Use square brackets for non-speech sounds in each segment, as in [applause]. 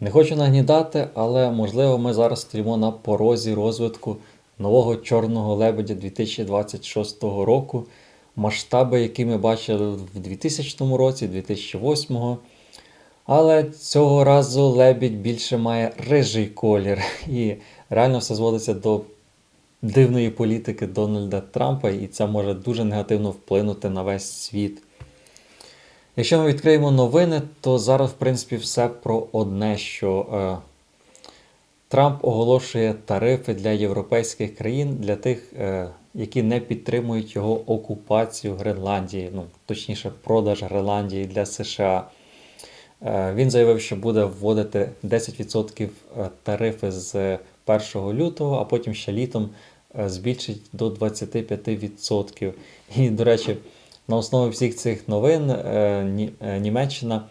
Не хочу нагнідати, але можливо ми зараз стоїмо на порозі розвитку нового чорного лебедя 2026 року, масштаби, які ми бачили в 2000 році, 2008. Але цього разу лебідь більше має рижий колір. І реально все зводиться до дивної політики Дональда Трампа, і це може дуже негативно вплинути на весь світ. Якщо ми відкриємо новини, то зараз, в принципі, все про одне, що е, Трамп оголошує тарифи для європейських країн для тих, е, які не підтримують його окупацію Гренландії, ну, точніше, продаж Гренландії для США. Е, він заявив, що буде вводити 10% тарифи з 1 лютого, а потім ще літом е, збільшить до 25%. І, до речі, на основі всіх цих новин е, е, Німеччина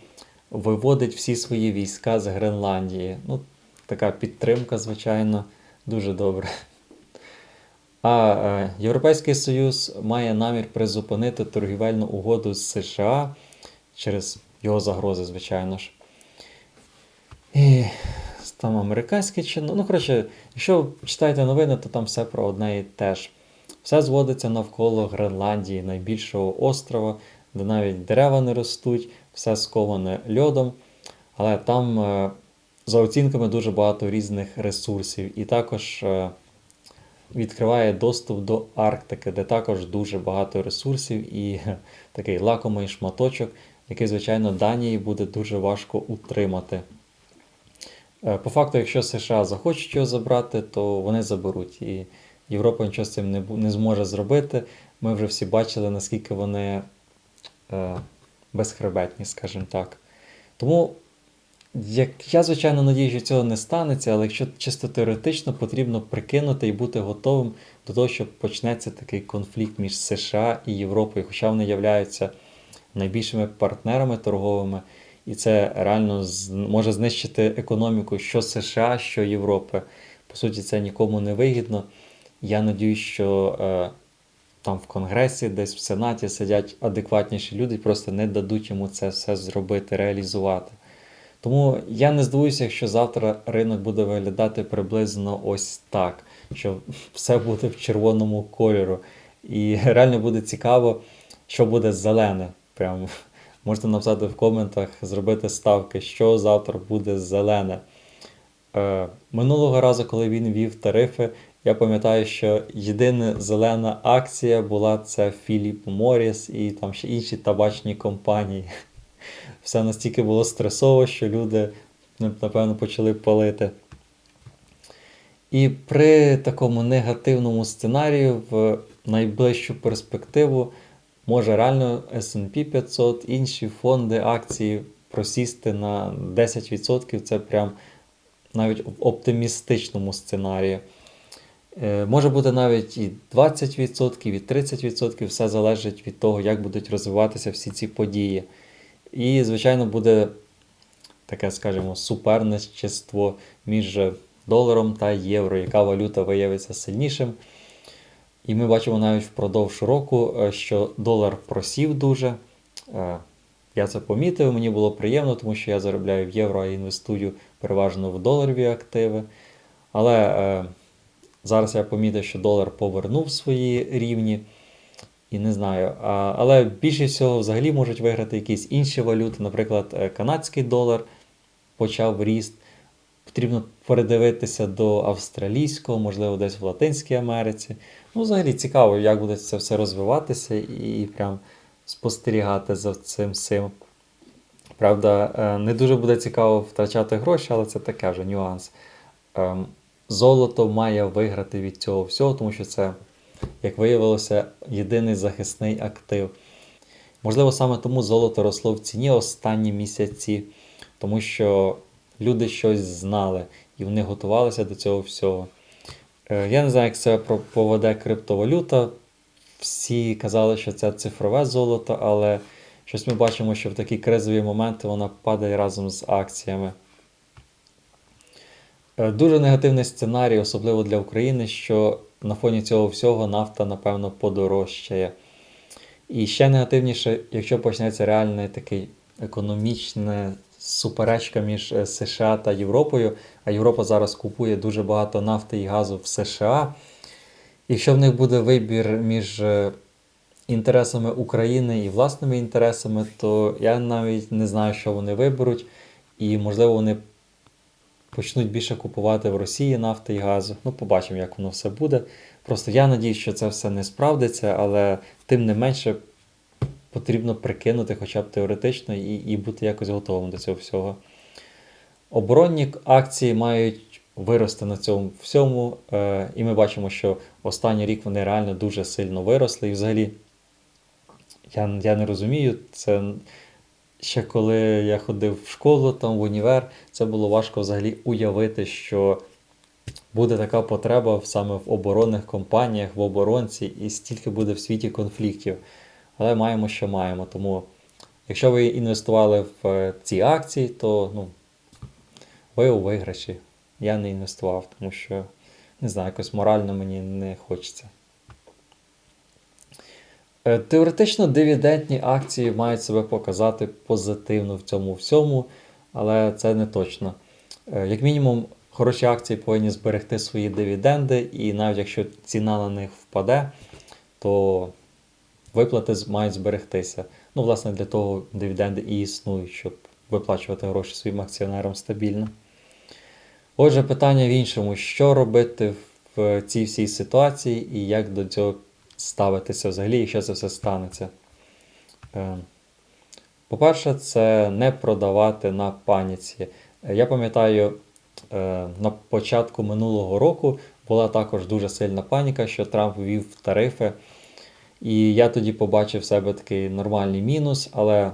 виводить всі свої війська з Гренландії. Ну, така підтримка, звичайно, дуже добре. А е, Європейський Союз має намір призупинити торгівельну угоду з США через його загрози, звичайно ж. І там американський чино. Ну, коротше, якщо читаєте новини, то там все про одне і те ж. Все зводиться навколо Гренландії, найбільшого острова, де навіть дерева не ростуть, все сковане льодом. Але там, е, за оцінками, дуже багато різних ресурсів. І також е, відкриває доступ до Арктики, де також дуже багато ресурсів і е, такий лакомий шматочок, який, звичайно, Данії буде дуже важко утримати. По факту, якщо США захочуть його забрати, то вони заберуть. І Європа нічого з цим не, не зможе зробити. Ми вже всі бачили, наскільки вони е, безхребетні, скажімо так. Тому як, я, звичайно, надію, що цього не станеться, але якщо чисто теоретично, потрібно прикинути і бути готовим до того, що почнеться такий конфлікт між США і Європою, хоча вони являються найбільшими партнерами торговими, і це реально може знищити економіку що США, що Європи. По суті, це нікому не вигідно. Я надіюсь, що е, там в Конгресі, десь в Сенаті сидять адекватніші люди просто не дадуть йому це все зробити, реалізувати. Тому я не здивуюся, якщо завтра ринок буде виглядати приблизно ось так, що все буде в червоному кольору. І реально буде цікаво, що буде зелене. Прям можете написати в коментах, зробити ставки, що завтра буде зелене. Е, минулого разу, коли він вів тарифи, я пам'ятаю, що єдина зелена акція була це Філіп Моріс і там ще інші табачні компанії. [laughs] Все настільки було стресово, що люди, ну, напевно, почали палити. І при такому негативному сценарію в найближчу перспективу може реально SP 500, інші фонди, акції просісти на 10%. Це прям навіть в оптимістичному сценарії. Е, Може бути навіть і 20%, і 30%, все залежить від того, як будуть розвиватися всі ці події. І, звичайно, буде таке, скажімо, суперничество між доларом та євро, яка валюта виявиться сильнішим. І ми бачимо навіть впродовж року, е, що долар просів дуже. Е, Я це помітив, мені було приємно, тому що я заробляю в євро, а інвестую переважно в доларові активи. Але зараз я помітив, що долар повернув свої рівні. І не знаю. Але більше всього взагалі можуть виграти якісь інші валюти. Наприклад, е, канадський долар почав ріст. Потрібно передивитися до австралійського, можливо, десь в Латинській Америці. Ну, взагалі цікаво, як буде це все розвиватися і прям спостерігати за цим всім. Правда, е, не дуже буде цікаво втрачати гроші, але це таке вже нюанс. Золото має виграти від цього всього, тому що це, як виявилося, єдиний захисний актив. Можливо, саме тому золото росло в ціні останні місяці, тому що люди щось знали і вони готувалися до цього всього. Е, Я не знаю, як це поведе криптовалюта. Всі казали, що це цифрове золото, але щось ми бачимо, що в такі кризові моменти вона падає разом з акціями. Е, Дуже негативний сценарій, особливо для України, що на фоні цього всього нафта, напевно, подорожчає. І ще негативніше, якщо почнеться реальне таке економічне суперечка між е, США та Європою, а Європа зараз купує дуже багато нафти і газу в США. Якщо в них буде вибір між е, інтересами України і власними інтересами, то я навіть не знаю, що вони виберуть, і можливо вони почнуть більше купувати в Росії нафти і газу. Ну, побачимо, як воно все буде. Просто я надіюсь, що це все не справдиться, але тим не менше потрібно прикинути хоча б теоретично і, і бути якось готовим до цього всього. Оборонні акції мають вирости на цьому всьому, е, і ми бачимо, що останній рік вони реально дуже сильно виросли. І взагалі, я, я не розумію, це ще коли я ходив в школу, там в універ, це було важко взагалі уявити, що буде така потреба саме в оборонних компаніях, в оборонці, і стільки буде в світі конфліктів. Але маємо, що маємо. Тому, якщо ви інвестували в е, ці акції, то ну, ви у виграші. Я не інвестував, тому що не знаю, якось морально мені не хочеться. Е, Теоретично дивідендні акції мають себе показати позитивно в цьому всьому, але це не точно. Е, Як мінімум, хороші акції повинні зберегти свої дивіденди, і навіть якщо ціна на них впаде, то виплати мають зберегтися. Ну, власне, для того дивіденди і існують, щоб виплачувати гроші своїм акціонерам стабільно. Отже, питання в іншому: що робити в цій всій ситуації і як до цього ставитися взагалі, якщо це все станеться? Е, По-перше, це не продавати на паніці. Я пам'ятаю, е, на початку минулого року була також дуже сильна паніка, що Трамп ввів тарифи. І я тоді побачив в себе такий нормальний мінус, але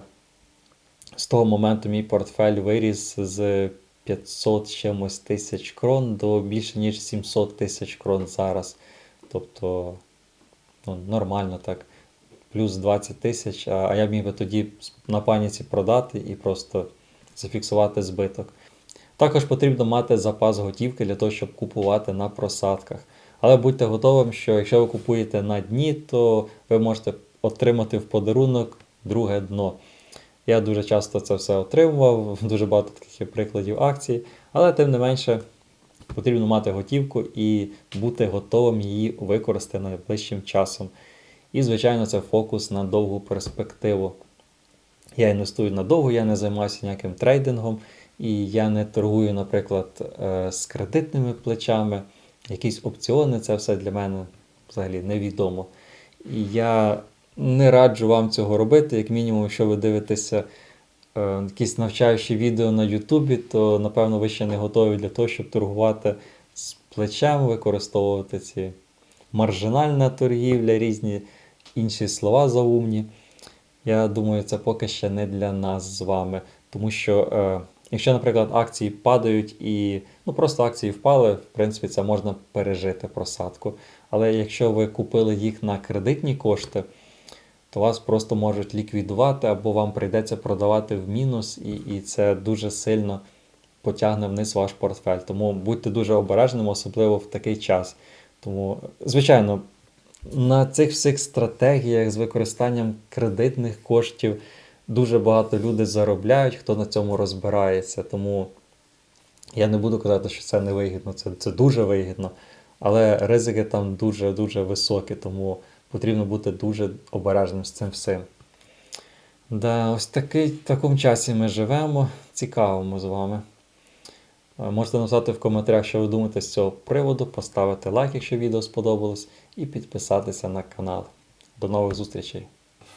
з того моменту мій портфель виріс з 500 чимось тисяч крон до більше ніж 700 тисяч крон зараз. Тобто ну, нормально так. Плюс 20 тисяч, а я міг би тоді на паніці продати і просто зафіксувати збиток. Також потрібно мати запас готівки для того, щоб купувати на просадках. Але будьте готовим, що якщо ви купуєте на дні, то ви можете отримати в подарунок друге дно. Я дуже часто це все отримував, [laughs] дуже багато таких прикладів акцій, але тим не менше потрібно мати готівку і бути готовим її використати найближчим часом. І, звичайно, це фокус на довгу перспективу. Я інвестую надовго, я не займаюся ніяким трейдингом, і я не торгую, наприклад, е, з кредитними плечами, якісь опціони, це все для мене взагалі невідомо. І я не раджу вам цього робити, як мінімум, якщо ви дивитеся якісь навчаючі відео на Ютубі, то напевно ви ще не готові для того, щоб торгувати з плечем, використовувати ці маржинальна торгівля, різні інші слова заумні. Я думаю, це поки ще не для нас з вами. Тому що, е, якщо, наприклад, акції падають і ну, просто акції впали, в принципі, це можна пережити просадку. Але якщо ви купили їх на кредитні кошти, то вас просто можуть ліквідувати або вам прийдеться продавати в мінус, і, і це дуже сильно потягне вниз ваш портфель. Тому будьте дуже обережними, особливо в такий час. Тому, звичайно, на цих всіх стратегіях з використанням кредитних коштів дуже багато людей заробляють, хто на цьому розбирається. Тому я не буду казати, що це не вигідно, це, це дуже вигідно. Але ризики там дуже-дуже високі, тому потрібно бути дуже обережним з цим всім. Да, ось такий, в такому часі ми живемо. цікавимо з вами. Е, Можете написати в коментарях, що ви думаєте з цього приводу, поставити лайк, якщо відео сподобалось, і підписатися на канал. До нових зустрічей!